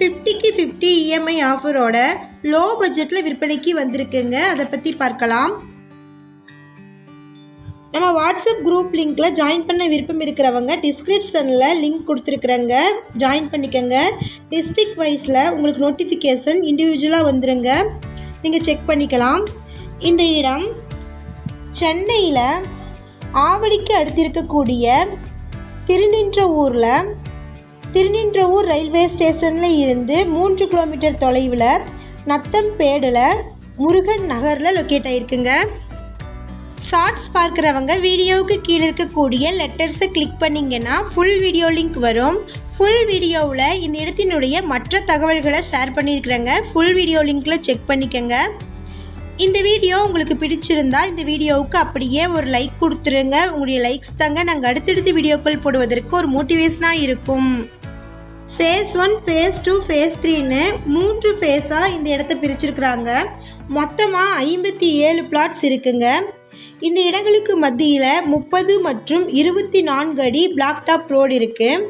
ஃபிஃப்டிக்கு fifty EMI ஆஃபரோட low பட்ஜெட்டில் விற்பனைக்கு வந்திருக்குங்க. அதை பற்றி பார்க்கலாம். நம்ம வாட்ஸ்அப் குரூப் லிங்க்கில் ஜாயின் பண்ண விருப்பம் இருக்கிறவங்க டிஸ்கிரிப்ஷனில் லிங்க் கொடுத்துருக்குறேங்க. ஜாயின் பண்ணிக்கோங்க. டிஸ்ட்ரிக்ட் வைஸில் உங்களுக்கு நோட்டிஃபிகேஷன் இண்டிவிஜுவலாக வந்துருங்க. நீங்கள் செக் பண்ணிக்கலாம். இந்த இடம் சென்னையில் ஆவடிக்கு அடுத்து இருக்கக்கூடிய திருநின்ற ஊரில் திருநின்றவூர் ரயில்வே ஸ்டேஷனில் இருந்து மூன்று கிலோமீட்டர் தொலைவில் நத்தம்பேடில் முருகன் நகரில் லொக்கேட் ஆகிருக்குங்க ஷார்ட்ஸ் பார்க்குறவங்க வீடியோவுக்கு கீழே இருக்கக்கூடிய லெட்டர்ஸை கிளிக் பண்ணிங்கன்னா ஃபுல் வீடியோ லிங்க் வரும். ஃபுல் வீடியோவில் இந்த இடத்தினுடைய மற்ற தகவல்களை ஷேர் பண்ணியிருக்கிறேங்க. ஃபுல் வீடியோ லிங்க்கில் செக் பண்ணிக்கோங்க. இந்த வீடியோ உங்களுக்கு பிடிச்சிருந்தா இந்த வீடியோவுக்கு அப்படியே ஒரு லைக் கொடுத்துருங்க. உங்களுடைய லைக்ஸ் தாங்க நாங்கள் அடுத்தடுத்து வீடியோக்கள் போடுவதற்கு ஒரு மோட்டிவேஷனாக இருக்கும். Phase one phase two phase த்ரீன்னு மூன்று ஃபேஸாக இந்த இடத்த பிரிச்சிருக்கிறாங்க. மொத்தமாக ஐம்பத்தி ஏழு பிளாட்ஸ் இருக்குங்க. இந்த இடங்களுக்கு மத்தியில் முப்பது மற்றும் இருபத்தி நான்கு அடி பிளாக் டாப் ரோடு இருக்குது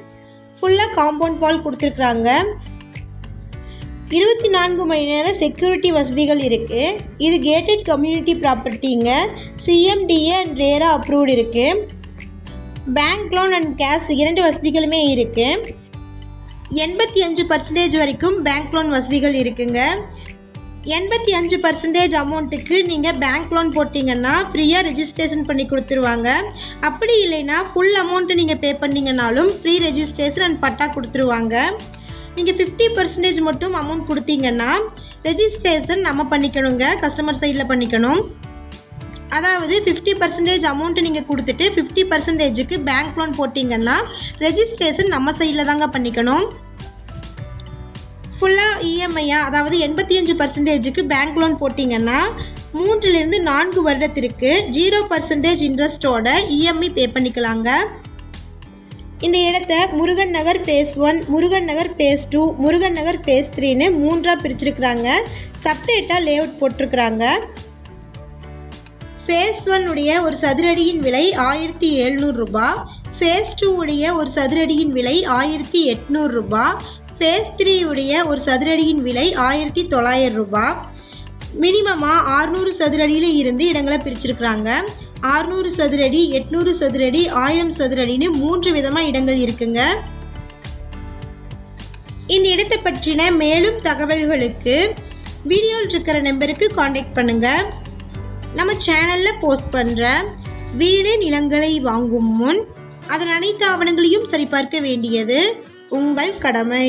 ஃபுல்லாக காம்பவுண்ட் வால் கொடுத்துருக்குறாங்க. இருபத்தி நான்கு மணி நேரம் செக்யூரிட்டி வசதிகள் இருக்குது இது கேட்டட் கம்யூனிட்டி ப்ராப்பர்ட்டிங்க சிஎம்டிஏ அண்ட் ரேரா அப்ரூவ்டு இருக்குது பேங்க் லோன் அண்ட் கேஷ் இரண்டு வசதிகளுமே இருக்குது எண்பத்தி அஞ்சு பர்சன்டேஜ் வரைக்கும் பேங்க் லோன் வசதிகள் இருக்குங்க. எண்பத்தி அஞ்சு பர்சன்டேஜ் அமௌண்ட்டுக்கு நீங்கள் பேங்க் லோன் போட்டிங்கன்னா ஃப்ரீயாக ரெஜிஸ்ட்ரேஷன் பண்ணி கொடுத்துருவாங்க. அப்படி இல்லைன்னா ஃபுல் அமௌண்ட்டு நீங்கள் பே பண்ணிங்கனாலும் ஃப்ரீ ரெஜிஸ்ட்ரேஷன் அண்ட் பட்டா கொடுத்துருவாங்க. நீங்கள் ஃபிஃப்டி பர்சன்டேஜ் மட்டும் அமௌண்ட் கொடுத்தீங்கன்னா ரெஜிஸ்ட்ரேஷன் நம்ம பண்ணிக்கணுங்க. கஸ்டமர் சைடில் பண்ணிக்கணும். அதாவது ஃபிஃப்டி பர்சன்டேஜ் அமௌண்ட்டு நீங்கள் கொடுத்துட்டு ஃபிஃப்டி பர்சன்டேஜுக்கு பேங்க் லோன் போட்டிங்கன்னா ரெஜிஸ்ட்ரேஷன் நம்ம சைடில் தாங்க பண்ணிக்கணும். ஃபுல்லாக இஎம்ஐயாக அதாவது எண்பத்தி அஞ்சு பர்சன்டேஜுக்கு பேங்க் லோன் போட்டிங்கன்னா மூன்றுலேருந்து நான்கு வருடத்திற்கு ஜீரோ பர்சன்டேஜ் இன்ட்ரெஸ்ட்டோட இஎம்ஐ பே பண்ணிக்கலாங்க. இந்த இடத்த Murugan Nagar phase one Murugan Nagar phase two Murugan Nagar phase த்ரீன்னு மூன்றாக பிரிச்சிருக்கிறாங்க. செப்ரேட்டாக லேஅவுட் போட்டிருக்கிறாங்க. ஃபேஸ் ஒன்னுடைய உடைய ஒரு சதுரடியின் விலை ஆயிரத்தி எழுநூறுரூபா ஃபேஸ் டூ உடைய ஒரு சதுரடியின் விலை ஆயிரத்தி எட்நூறுரூபா ஃபேஸ் த்ரீ உடைய ஒரு சதுரடியின் விலை ஆயிரத்தி தொள்ளாயிரம் ரூபாய் மினிமமாக ஆறுநூறு சதுரடியில் இருந்து இடங்களை பிரிச்சிருக்கிறாங்க. ஆறுநூறு சதுரடி எட்நூறு சதுரடி ஆயிரம் சதுரடின்னு மூன்று விதமாக இடங்கள் இருக்குங்க. இந்த இடத்தை பற்றின மேலும் தகவல்களுக்கு வீடியோவில் இருக்கிற நம்பருக்கு காண்டாக்ட் பண்ணுங்கள் நம்ம சேனலில் போஸ்ட் பண்ணுற வீடு நிலங்களை வாங்கும் முன் அதன் அனைத்து ஆவணங்களையும் சரிபார்க்க வேண்டியது. உங்கள் கடமை.